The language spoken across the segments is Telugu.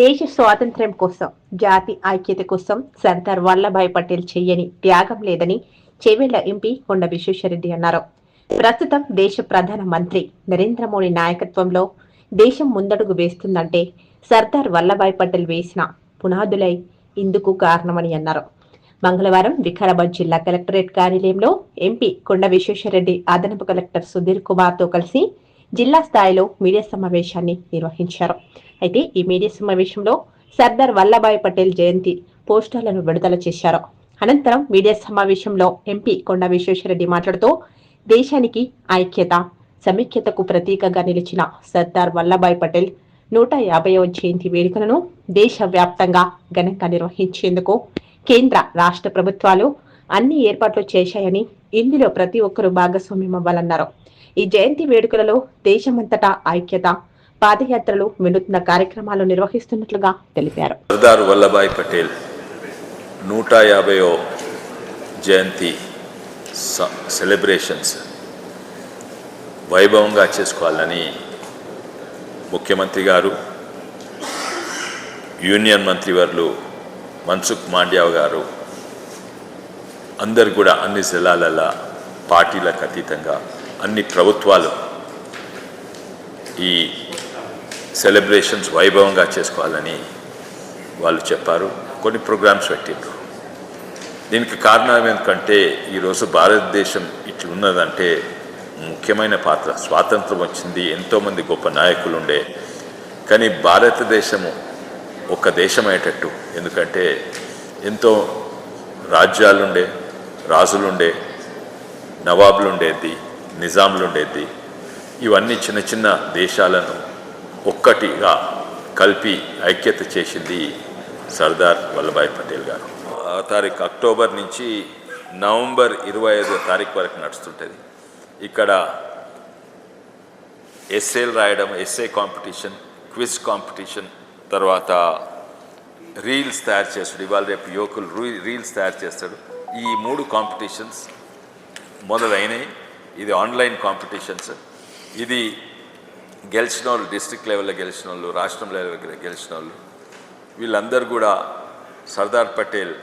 దేశ స్వాతంత్ర్యం కోసం జాతి ఐక్యత కోసం సర్దార్ వల్లభాయ్ పటేల్ చెయ్యని త్యాగం లేదని చేవెళ్ళ ఎంపీ కొండ విశ్వేశ్వరరెడ్డి అన్నారు. ప్రస్తుతం దేశ ప్రధాన మంత్రి నరేంద్ర మోడీ నాయకత్వంలో దేశం ముందడుగు వేస్తుందంటే సర్దార్ వల్లభాయ్ పటేల్ వేసిన పునాదులై ఇందుకు కారణమని అన్నారు. మంగళవారం వికారాబాద్ జిల్లా కలెక్టరేట్ కార్యాలయంలో ఎంపీ కొండ విశ్వేశ్వరరెడ్డి అదనపు కలెక్టర్ సుధీర్ కుమార్తో కలిసి జిల్లా స్థాయిలో మీడియా సమావేశాన్ని నిర్వహించారు. అయితే ఈ మీడియా సమావేశంలో సర్దార్ వల్లభాయ్ పటేల్ జయంతి పోస్టర్లను విడుదల చేశారు. అనంతరం మీడియా సమావేశంలో ఎంపీ కొండ విశ్వేశ్వరరెడ్డి మాట్లాడుతూ దేశానికి ఐక్యత సమైక్యతకు ప్రతీకగా నిలిచిన సర్దార్ వల్లభాయ్ పటేల్ నూట యాభైవ జయంతి వేడుకలను దేశవ్యాప్తంగా ఘనంగా నిర్వహించేందుకు కేంద్ర రాష్ట్ర ప్రభుత్వాలు అన్ని ఏర్పాట్లు చేశాయని ఇందులో ప్రతి ఒక్కరూ భాగస్వామ్యం అవ్వాలన్నారు. ఈ జయంతి వేడుకలలో దేశమంతటా ఐక్యత పాదయాత్రలు వినూత్న కార్యక్రమాలు నిర్వహిస్తున్నట్లుగా తెలిపారు. సర్దార్ వల్లభాయ్ పటేల్ నూట యాభైవ జయంతి స- సెలబ్రేషన్స్ వైభవంగా చేసుకోవాలని ముఖ్యమంత్రి గారు యూనియన్ మంత్రివర్లు మన్సుఖ్ మాండ్యావ్ గారు అందరు కూడా అన్ని జిల్లాలలో పార్టీలకు అతీతంగా అన్ని ప్రభుత్వాలు ఈ సెలబ్రేషన్స్ వైభవంగా చేసుకోవాలని వాళ్ళు చెప్పారు. కొన్ని ప్రోగ్రామ్స్ పెట్టిండ్రు. దీనికి కారణం ఎందుకంటే ఈరోజు భారతదేశం ఇట్లున్నదంటే ముఖ్యమైన పాత్ర. స్వాతంత్రం వచ్చింది ఎంతోమంది గొప్ప నాయకులు ఉండే. కానీ భారతదేశము ఒక దేశం అయ్యేటట్టు ఎందుకంటే ఎంతో రాజ్యాలుండే రాజులుండే నవాబులు ఉండేది నిజాంలు ఉండేది ఇవన్నీ చిన్న చిన్న దేశాలను ఒక్కటిగా కలిపి ఐక్యత చేసింది సర్దార్ వల్లభాయ్ పటేల్ గారు. ఆ తారీఖు అక్టోబర్ నుంచి నవంబర్ ఇరవై ఐదో తారీఖు వరకు నడుస్తుంటుంది. ఇక్కడ ఎస్ఏలు రాయడం ఎస్ఏ కాంపిటీషన్ క్విజ్ కాంపిటీషన్ తర్వాత రీల్స్ తయారు చేస్తాడు. ఇవాళ రేపు యువకులు రీల్స్ తయారు చేస్తాడు. ఈ మూడు కాంపిటీషన్స్ మొదలైనవి ఇది ఆన్లైన్ కాంపిటీషన్స్ ఇది గెలిచిన వాళ్ళు డిస్ట్రిక్ట్ లెవెల్లో గెలిచిన వాళ్ళు రాష్ట్రం లెవెల్లో గెలిచిన వాళ్ళు వీళ్ళందరూ కూడా సర్దార్ పటేల్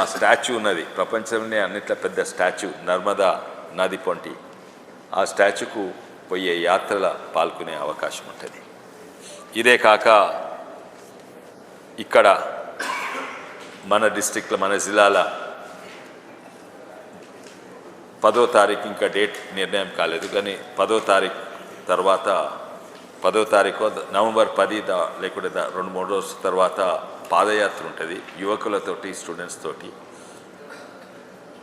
ఆ స్టాచ్యూ ఉన్నది. ప్రపంచంలోనే అన్నిట్లో పెద్ద స్టాచ్యూ నర్మదా నది పొంటి. ఆ స్టాచ్యూకు పోయే యాత్రల పాల్గొనే అవకాశం ఉంటుంది. ఇదే కాక ఇక్కడ మన డిస్టిక్లో మన జిల్లాల పదో తారీఖు ఇంకా డేట్ నిర్ణయం కాలేదు కానీ పదో తారీఖు తర్వాత పదో తారీఖు నవంబర్ పది దా లేకుంటే రెండు మూడు రోజుల తర్వాత పాదయాత్ర ఉంటుంది యువకులతోటి స్టూడెంట్స్ తోటి.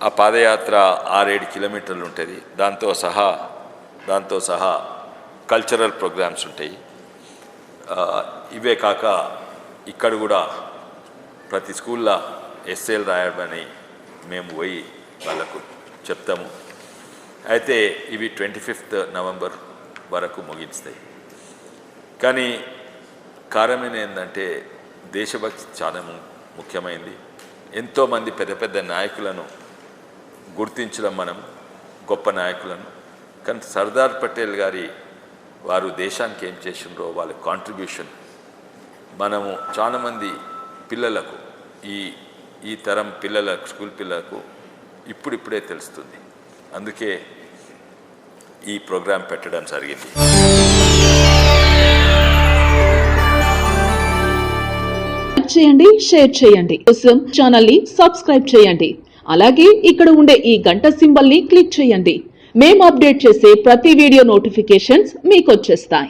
ఆ పాదయాత్ర ఆరేడు కిలోమీటర్లు ఉంటుంది దాంతో సహా దాంతో సహా కల్చరల్ ప్రోగ్రామ్స్ ఉంటాయి. ఇవే కాక ఇక్కడ కూడా ప్రతి స్కూల్లో ఎస్ఏలు రాయమని మేము పోయి వాళ్ళకు చెప్తాము. అయితే ఇవి ట్వంటీ ఫిఫ్త్ నవంబర్ వరకు ముగిస్తాయి. కానీ కారణం ఏంటంటే దేశభక్తి చాలా ముఖ్యమైంది. ఎంతోమంది పెద్ద పెద్ద నాయకులను గుర్తించడం మనం గొప్ప నాయకులను. కానీ సర్దార్ పటేల్ గారి వారు దేశానికి ఏం చేసిండ్రో వాళ్ళ కాంట్రిబ్యూషన్ మనము చాలామంది పిల్లలకు ఈ ఈ తరం పిల్లలకు స్కూల్ పిల్లలకు ఇప్పుడిప్పుడే తెలుస్తుంది. అందుకే ఈ ప్రోగ్రాం పెట్టడం జరిగింది. చేయండి షేర్ చేయండి. కోసం ఛానల్ని సబ్స్క్రైబ్ చేయండి. అలాగే ఇక్కడ ఉండే ఈ గంట సింబల్ని క్లిక్ చేయండి. మేము అప్డేట్ చేసే ప్రతి వీడియో నోటిఫికేషన్స్ మీకు వచ్చేస్తాయి.